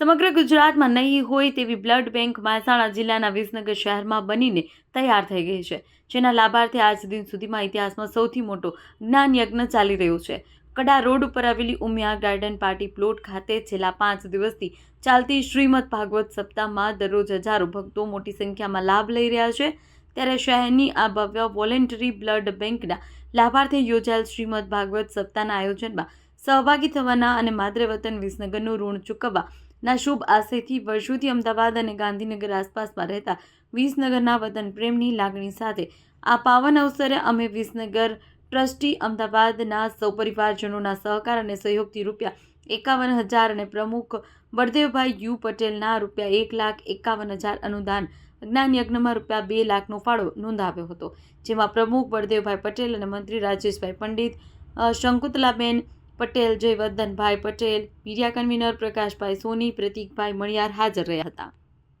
સમગ્ર ગુજરાતમાં નહીં હોય તેવી બ્લડ બેંક મહેસાણા જિલ્લાના વિસનગર શહેરમાં બનીને તૈયાર થઈ ગઈ છે, જેના લાભાર્થે આજ દિન સુધીમાં ઇતિહાસમાં સૌથી મોટો જ્ઞાન યજ્ઞ ચાલી રહ્યો છે. કડા રોડ ઉપર આવેલી ઉમિયા ગાર્ડન પાર્ટી પ્લોટ ખાતે છેલ્લા પાંચ દિવસથી ચાલતી શ્રીમદ ભાગવત સપ્તાહમાં દરરોજ હજારો ભક્તો મોટી સંખ્યામાં લાભ લઈ રહ્યા છે. ત્યારે શહેરની આ ભવ્ય વોલેન્ટરી બ્લડ બેંકના લાભાર્થે યોજાયેલ શ્રીમદ ભાગવત સપ્તાહના આયોજનમાં સહભાગી થવાના અને માદરે વતન વિસનગરનું ઋણ ચૂકવવાના શુભ આશયથી વર્ષોથી અમદાવાદ અને ગાંધીનગર આસપાસમાં રહેતા વિસનગરના વતન પ્રેમની લાગણી સાથે આ પાવન અવસરે અમે વિસનગર ટ્રસ્ટી અમદાવાદના સૌ પરિવારજનોના સહકાર અને સહયોગથી રૂપિયા એકાવન હજાર અને પ્રમુખ બળદેવભાઈ યુ પટેલના રૂપિયા એક લાખ એકાવન હજાર અનુદાન જ્ઞાન યજ્ઞમાં રૂપિયા બે લાખનો ફાળો નોંધાવ્યો હતો, જેમાં પ્રમુખ બળદેવભાઈ પટેલ અને મંત્રી રાજેશભાઈ પંડિત શંકુતલાબેન પટેલ જયવર્ધનભાઈ પટેલ મીડિયા કન્વીનર પ્રકાશભાઈ સોની પ્રતીકભાઈ મણિયાર હાજર રહ્યા હતા.